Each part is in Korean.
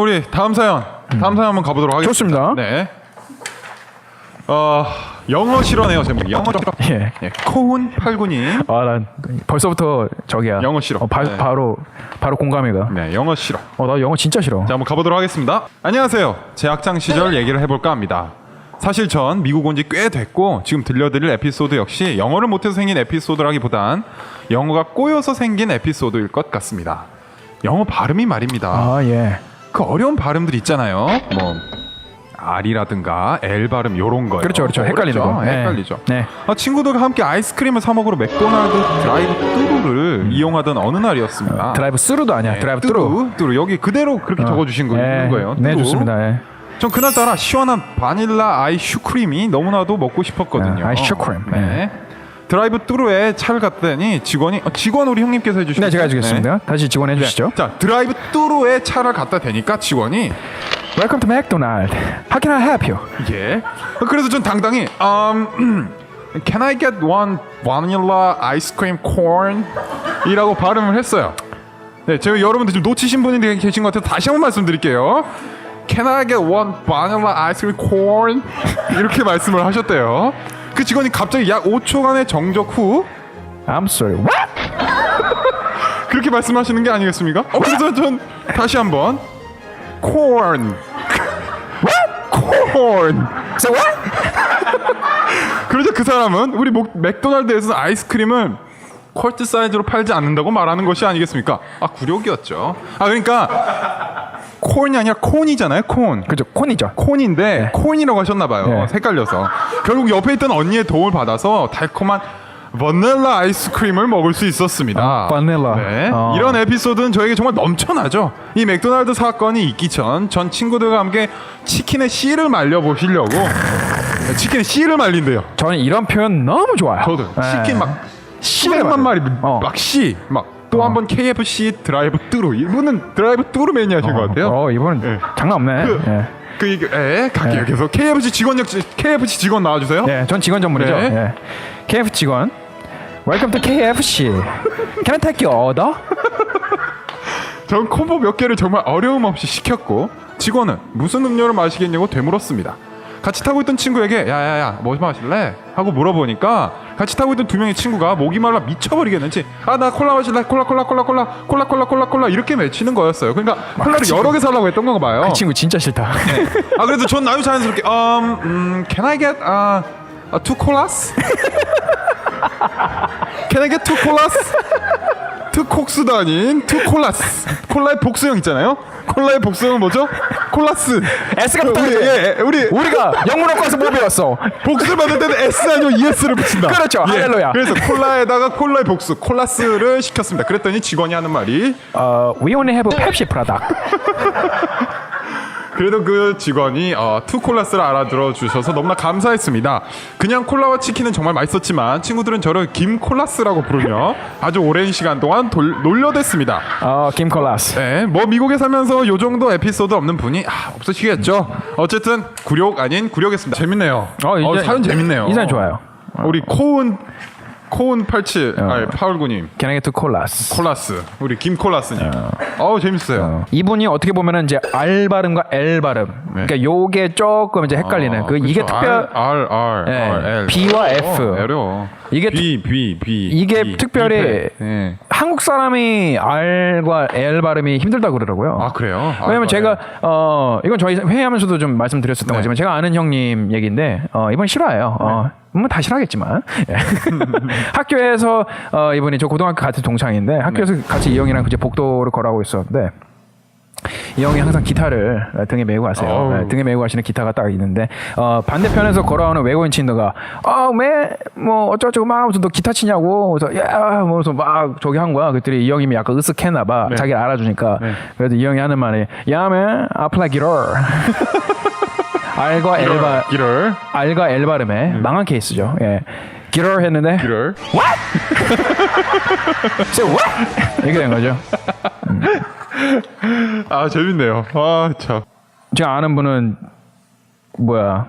우리 다음 사연 다음 사연 한번 가보도록 하겠습니다. 좋습니다. 네. 어 영어 실화네요 제목이 영어 실화. 예. 예, 코운 팔군님. 아, 난 벌써부터 저기야. 영어 싫어. 어, 바, 네. 바로 바로 공감이 가. 네, 영어 실화. 어, 나 영어 진짜 싫어. 자, 한번 가보도록 하겠습니다. 안녕하세요. 제 학창 시절 얘기를 해볼까 합니다. 사실 전 미국 온 지 꽤 됐고 지금 들려드릴 에피소드 역시 영어를 못해서 생긴 에피소드라기보단 영어가 꼬여서 생긴 에피소드일 것 같습니다. 영어 발음이 말입니다. 아, 예. 그 어려운 발음들 있잖아요. 뭐 R이라든가 L 발음 요런 거요. 그렇죠, 그렇죠. 어렵죠? 거. 네. 헷갈리죠. 네. 아, 친구들과 함께 아이스크림을 사 먹으러 맥도날드 드라이브 뚜루를 이용하던 어느 날이었습니다. 드라이브 스루도 아니야. 네, 드라이브 뚜루. 뚜루, 여기 그대로 그렇게 적어주신 거, 예. 있는 거예요. 네, 뚜루. 좋습니다. 예. 전 그날따라 시원한 바닐라 아이 슈크림이 너무나도 먹고 싶었거든요. 아, 아이 슈크림. 네. 드라이브 뚜루에 차를 갔더니 직원이 어, 직원 우리 형님께서 해주시죠. 네, 제가 해주겠습니다. 다시 직원 해주시죠. 자, 드라이브 뚜루에 차를 갖다 대니까 직원이 Welcome to McDonald. How can I help you? 예. 그래서 전 당당히 um, Can I get one vanilla ice cream corn? 이라고 발음을 했어요. 네, 제가 여러분들 좀 놓치신 분이 계신 것 같아서 다시 한번 말씀드릴게요. Can I get one vanilla ice cream corn? 이렇게 말씀을 하셨대요. 그 직원이 갑자기 약 5초간의 정적 후 I'm sorry. What? 그렇게 말씀하시는 게 아니겠습니까? 어, 그래서 전 다시 한번 corn. corn. So what? 그러자 그 사람은 우리 목- 맥도날드에서 아이스크림을 퀄트 사이즈로 팔지 않는다고 말하는 것이 아니겠습니까? 아 굴욕이었죠. 아 그러니까 콘이 아니라 콘이잖아요. 콘. 그죠. 콘이죠. 콘인데 콘이라고 하셨나 봐요. 네. 헷갈려서 결국 옆에 있던 언니의 도움을 받아서 달콤한 버닐라 아이스크림을 먹을 수 있었습니다. 아, 바닐라. 네. 어. 이런 에피소드는 저에게 정말 넘쳐나죠. 이 맥도날드 사건이 있기 전 전 친구들과 함께 치킨의 씨를 말려 보시려고 치킨의 씨를 말린대요. 저는 이런 표현 너무 좋아요. 저도 예. 치킨 막 10만 마리 어. 막 씨, 막또 한 번 KFC 드라이브 뚜루 이분은 드라이브 뚜루 매니아신 것 같아요. 어, 이번은 예. 장난 없네. 그- 예. 그 이게 에 갈게요. 계속 KFC 직원 역 KFC 직원 나와주세요. 예, 전 직원 전문이죠. 네. 예. KF 직원. Welcome to KFC. Can I take your order? 전 콤보 몇 개를 정말 어려움 없이 시켰고 직원은 무슨 음료를 마시겠냐고 되물었습니다. 같이 타고 있던 친구에게 야야야 뭐 마실래? 하고 물어보니까 같이 타고 있던 두 명의 친구가 목이 말라 미쳐버리겠는지 아 나 콜라 마실래? 콜라 콜라 콜라 콜라 콜라 콜라 콜라 콜라 이렇게 외치는 거였어요. 그러니까 콜라를 친구. 여러 개 살라고 했던 건가 봐요. 그 친구 진짜 싫다. 아 그래도 전 아주 자연스럽게 um, 음, can I get uh, uh, two colas? can I get two colas? 투 콕스도 아닌 투 콜라스 콜라의 복수형 있잖아요 콜라의 복수형은 뭐죠? 콜라스 S가 우리, 붙어야지. 예, 예, 우리 우리가 영문학과에서 뭐 배웠어? 복수를 받을 때는 S 아니면 ES를 붙인다 그렇죠. 예, 할렐루야. 그래서 콜라에다가 콜라의 복수 콜라스를 시켰습니다 그랬더니 직원이 하는 말이 어, we only have Pepsi product. 그래도 그 직원이 어, 투 콜라스를 알아들어 주셔서 너무나 감사했습니다. 그냥 콜라와 치킨은 정말 맛있었지만 친구들은 저를 김 콜라스라고 부르며 아주 오랜 시간 동안 돌, 놀려댔습니다. 어, 김콜라스. 네, 뭐 미국에 살면서 요 정도 에피소드 없는 분이 아, 없으시겠죠. 어쨌든 굴욕 아닌 굴욕이었습니다. 재밌네요. 어, 이제- 사연 재밌네요. 이 사연 좋아요. 우리 코운 코운 87 아니 파울구님 Can I get colas? 콜라스 우리 김 콜라스님. 어우 재밌어요. 이분이 어떻게 보면은 이제 R 발음과 L 발음. 그러니까 요게 조금 이제 헷갈리는. 그 이게. 특별 R R R 예, R L B와 F. 어, 어려워. 이게 B B B 이게 B, 특별히 B, 예. 한국 사람이 R과 L 발음이 힘들다 그러더라고요. 아 그래요? 왜냐면 아, 제가 어 이건 저희 회의하면서도 좀 말씀드렸었던 네. 거지만 제가 아는 형님 얘기인데 어 이번 싫어해요. 어 뭐다 싫어하겠지만 예. 학교에서 어 이분이 저 고등학교 같은 동창인데 학교에서 네. 같이 이 형이랑 이제 복도를 걸어가고 있었는데 이 형이 항상 기타를 등에 메고 가세요. 어우. 네, 등에 메고 가시는 기타가 딱 있는데 어, 반대편에서 걸어오는 외국인 친구가 어매뭐 어쩌고저쩌고 막 무슨 너 기타 치냐고 그래서 야 뭐서 막 저기 한 거야. 그랬더니 이 형님이 약간 으쓱했나 봐. 네. 자기를 알아주니까 네. 그래도 이 형이 하는 말이 I play guitar. R과 L 바 기를 R과 L 발음에 망한 케이스죠. 예. guitar 했는데 기를 say what? 이렇게 된 거죠. 아 재밌네요. 아 참. 제가 아는 분은 뭐야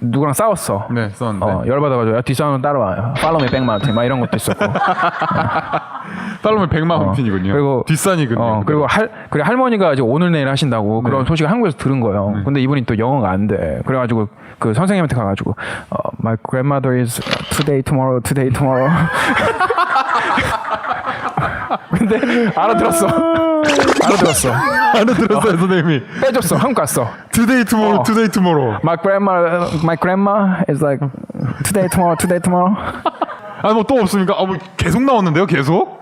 누구랑 싸웠어. 네, 썼는데. 어, 열받아가지고 야 뒷사람은 따라와. 팔로우 미 백마운틴 막 이런 것도 있었고. 달러면 100만 어. 그리고 뒷산이군요. 어, 그리고 할 그래 할머니가 이제 오늘 내일 하신다고 네. 그런 소식을 한국에서 들은 거예요. 근데 이분이 또 영어가 안 돼. 그래가지고 그 선생님한테 가가지고 어, My grandmother is today tomorrow today tomorrow. 근데 알아들었어. 알아들었어. 알아들었어요, 선생님이. 빼줬어. 한국 갔어. Today, tomorrow, 어. today, tomorrow. My grandma, my grandma is like today tomorrow today tomorrow. 아, 뭐또 없습니까? 아, 뭐 계속 나왔는데요, 계속?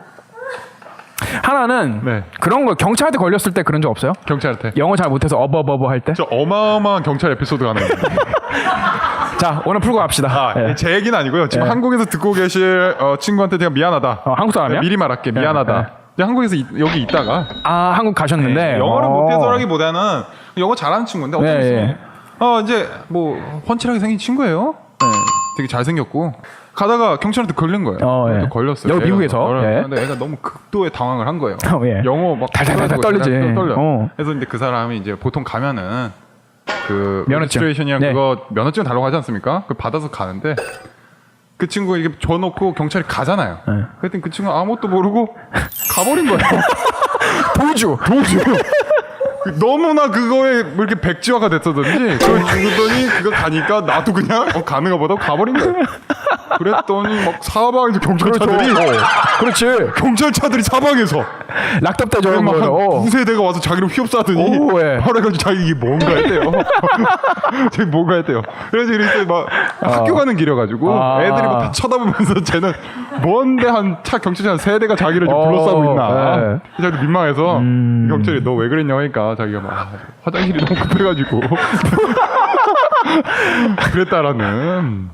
하나는 네. 그런 거 경찰한테 걸렸을 때 그런 적 없어요? 경찰한테. 영어 잘 못해서 어버버버 할 때? 저 어마어마한 경찰 에피소드가 하나 있는데. 자 오늘 풀고 갑시다. 아, 예. 제 얘기는 아니고요. 지금 예. 한국에서 듣고 계실 어, 친구한테 제가 미안하다. 어, 한국 사람이야? 미리 말할게. 예, 미안하다. 예. 근데 한국에서 이- 여기 있다가 아 한국 가셨는데 네, 영어를 어. 못해서라기보다는 영어 잘하는 친구인데 어떻게 예, 예, 예. 어 이제 뭐 펀치하게 생긴 친구예요. 네, 되게 잘생겼고 가다가 경찰한테 걸린 거예요. 어, 예. 또 걸렸어요. 여기 미국에서? 예. 근데 애가 너무 극도의 당황을 한 거예요. 어, 예. 영어 막 달달달달 떨리지. 떨려. 어. 그래서 이제 그 사람이 이제 보통 가면은 그 면허증. 레지스트레이션이랑 네. 그거 면허증 달라고 하지 않습니까? 그 받아서 가는데 그 친구가 이게 줘놓고 경찰이 가잖아요. 네. 그랬더니 그 친구 가 아무것도 모르고 가버린 거예요. 도주 도주. 너무나 그거에 뭐 이렇게 백지화가 됐었던지 그걸 주더니 그거 가니까 나도 그냥 어, 가는가 보다 가버린 거예요. 그랬더니 막 사방에서 경찰차들이 그렇지 경찰차들이 사방에서 락답대죠 막 뭐. 어. 두세 대가 와서 자기를 휘업사더니 오, 예. 바로 해가지고 자기 이게 뭔가 했대요. 자기 뭔가 했대요. 그래서 이렇게 막 학교 가는 길이어가지고 아. 애들이 막 다 쳐다보면서 쟤는 뭔데 한 차 경찰차 한 세 대가 자기를 지금 어, 둘러싸고 있나. 예. 자기 민망해서 음. 경찰이 너 왜 그랬냐고 하니까 자기가 막 아, 화장실이 너무 급해가지고 그랬다라는